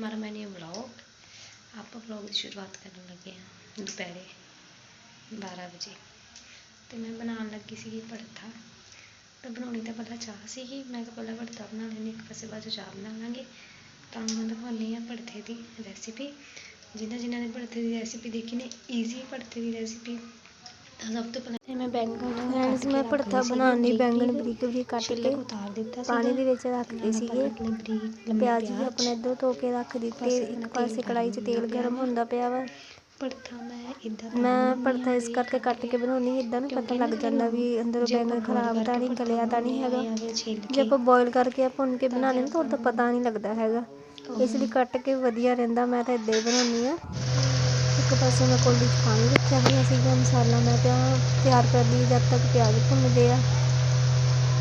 हमारा menu blog ਆਪਾਂ vlog ਦੀ ਸ਼ੁਰੂਆਤ ਕਰਨ ਲੱਗੇ ਹਾਂ ਦੁਪਹਿਰੇ 12 ਵਜੇ ਤੇ ਮੈਂ ਬਣਾਉਣ ਲੱਗੀ ਸੀਗੀ ਭੜਥਾ ਤਾਂ ਬਣਾਉਣੀ ਤਾਂ ਪਹਿਲਾਂ ਚਾਹ ਸੀਗੀ ਮੈਂ ਕਿਹਾ ਪਹਿਲਾਂ ਭੜਥਾ ਬਣਾ ਲੈਂਦੀ ਇੱਕ ਪਾਸੇ ਬਾਅਦ 'ਚ ਚਾਹ ਬਣਾ ਲਾਂਗੇ ਤਾਂ ਮੈਂ ਦਿਖਾਉਂਦੀ ਹਾਂ ਭੜਥੇ ਦੀ ਰੈਸਿਪੀ ਜਿਨ੍ਹਾਂ ਜਿਨ੍ਹਾਂ ਨੇ ਭੜਥੇ ਦੀ ਰੈਸਿਪੀ ਦੇਖੀ ਨੇ ਈਜ਼ੀ ਭੜਥੇ ਦੀ ਰੈਸਿਪੀ ਤਾਂ ਸਭ ਤੋਂ ਪਹਿਲਾਂ ਤੇ ਮੈਂ ਬੈਂਗਣ ਫਰੈਂਡਸ ਮੈਂ ਭੜਥਾ ਬਣਾਉਣ ਲਈ ਬੈਂਗਣ ਬਰੀਕ ਬਰੀਕ ਕੱਟ ਛਿੱਲੇ ਕੇ ਉਤਾਰ ਦਿੱਤਾ ਸੀ ਪਾਣੀ ਦੇ ਵਿੱਚ ਰੱਖਦੇ ਸੀਗੇ। ਪਿਆਜ਼ ਵੀ ਆਪਣੇ ਇੱਧਰ ਧੋ ਕੇ ਰੱਖ ਦਿੱਤੇ। ਪਾਸੇ ਇੱਕ ਮੈਂ ਪਾਸੇ ਤੇਲ ਕੜਾਈ 'ਚ ਗਰਮ ਤੇਲ ਹੁੰਦਾ ਗਰਮ ਪਿਆ ਹੁੰਦਾ ਪਿਆ ਵਾ। ਭੜਥਾ ਮੈਂ ਇਦਾਂ ਮੈਂ ਭੜਥਾ ਇਸ ਕਰਕੇ ਕੱਟ ਕੇ ਬਣਾਉਣੀ ਇਦਾਂ ਨੂੰ ਪਤਾ ਲੱਗ ਜਾਂਦਾ ਵੀ ਅੰਦਰੋਂ ਬੈਂਗਣ ਖਰਾਬ ਤਾਂ ਨਹੀਂ ਗਲਿਆ ਤਾਂ ਨਹੀਂ ਹੈਗਾ। ਜੇ ਆਪਾਂ ਬੋਇਲ ਕਰਕੇ ਭੁੰਨ ਕੇ ਤਾਂ ਉਹਦਾ ਪਤਾ ਨਹੀਂ ਲੱਗਦਾ ਹੈਗਾ। ਇਸ ਲਈ ਕੱਟ ਕੇ ਵਧੀਆ ਰਹਿੰਦਾ। ਮੈਂ ਤਾਂ ਇਦਾਂ ਹੀ ਬਣਾਉਂਦੀ ਆ ਇੱਕ ਪਾਸੇ ਮੈਂ ਕੋਲੀ 'ਚ ਪਾਣੀ ਰੱਖਿਆ ਹੋਇਆ ਸੀਗਾ, ਮਸਾਲਾ ਮੈਂ ਤਾਂ ਤਿਆਰ ਕਰਦੀ ਜਦ ਤੱਕ ਪਿਆਜ਼ ਭੁੰਨਦੇ ਆ।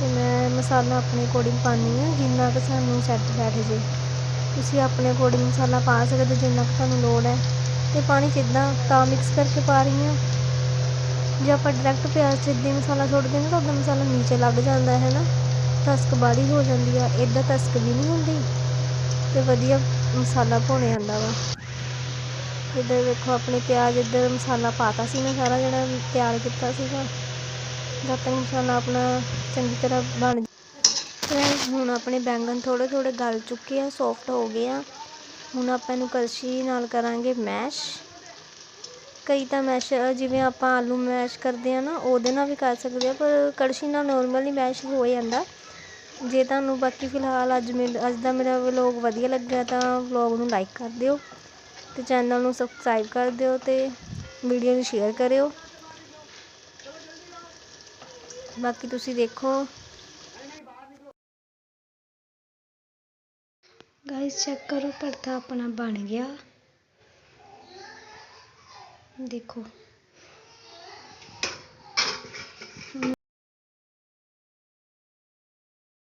ਤੇ ਮੈਂ ਮਸਾਲਾ ਆਪਣੇ ਅਕੋਰਡਿੰਗ ਪਾਉਂਦੀ ਆ, ਜਿੰਨਾ ਕੁ ਸਾਨੂੰ ਸੈੱਟ ਬੈਠ ਜੇ। ਤੁਸੀਂ ਆਪਣੇ ਅਕੋਰਡਿੰਗ ਮਸਾਲਾ ਪਾ ਸਕਦੇ ਜਿੰਨਾ ਕੁ ਤੁਹਾਨੂੰ ਲੋੜ ਹੈ। ਤੇ ਪਾਣੀ 'ਚ ਤਾਂ ਮਿਕਸ ਕਰਕੇ ਪਾ ਰਹੀ ਹਾਂ। ਜੇ ਆਪਾਂ ਡਾਇਰੈਕਟ ਪਿਆਜ਼ 'ਚ ਇੱਦਾਂ ਮਸਾਲਾ ਸੁੱਟਦੇ ਨਾ ਤਾਂ ਉਹਦਾ ਮਸਾਲਾ ਨੀਚੇ ਲੱਗ ਜਾਂਦਾ, ਹੈ ਨਾ? ਤਸਕ ਬਾੜੀ ਹੋ ਜਾਂਦੀ ਆ ਇੱਦਾਂ ਤਸਕ ਵੀ ਨਹੀਂ ਹੁੰਦੀ। ਤੇ ਵਧੀਆ ਮਸਾਲਾ ਭੁੰਨ ਜਾਂਦਾ ਵਾ। ਇੱਧਰ ਵੇਖੋ ਆਪਣੇ ਪਿਆਜ਼, ਇੱਧਰ ਮਸਾਲਾ ਪਾਤਾ ਸੀ ਮੈਂ ਸਾਰਾ ਜਿਹੜਾ ਤਿਆਰ ਕੀਤਾ ਸੀਗਾ। ਜਦ ਤੱਕ ਮਸਾਲਾ ਆਪਣਾ ਚੰਗੀ ਤਰ੍ਹਾਂ ਬਣ ਫਰੈਂਡਸ ਹੁਣ ਆਪਣੇ ਬੈਂਗਣ ਥੋੜ੍ਹੇ ਥੋੜ੍ਹੇ ਗਲ ਚੁੱਕੇ ਆ ਸੌਫਟ ਹੋ ਗਏ ਆ। ਹੁਣ ਆਪਾਂ ਇਹਨੂੰ ਕਲਛੀ ਨਾਲ ਕਰਾਂਗੇ ਮੈਸ਼। ਕਈ ਤਾਂ ਮੈਸ਼, ਜਿਵੇਂ ਆਪਾਂ ਆਲੂ ਮੈਸ਼ ਕਰਦੇ ਆ ਨਾ, ਉਹਦੇ ਨਾਲ ਵੀ ਕਰ ਸਕਦੇ ਆ, ਪਰ ਕੜਛੀ ਨਾਲ ਨੋਰਮਲੀ ਮੈਸ਼ ਹੋ ਜਾਂਦਾ। ਜੇ ਤੁਹਾਨੂੰ ਬਾਕੀ ਫਿਲਹਾਲ ਅੱਜ ਮੇਰਾ ਅੱਜ ਦਾ ਮੇਰਾ ਵਲੌਗ ਵਧੀਆ ਲੱਗਿਆ ਤਾਂ ਵਲੌਗ ਨੂੰ ਲਾਈਕ ਕਰ ਦਿਓ। ਤੇ ਚੈਨਲ ਨੂੰ ਸਬਸਕ੍ਰਾਈਬ ਕਰ ਦਿਓ ਤੇ ਵੀਡੀਓ ਨੂੰ ਸ਼ੇਅਰ ਕਰਿਓ। ਬਾਕੀ ਤੁਸੀਂ ਦੇਖੋ। ਗਾਇਸ ਚੈੱਕ ਕਰੋ ਭੜਥਾ ਆਪਣਾ ਬਣ ਗਿਆ। ਦੇਖੋ।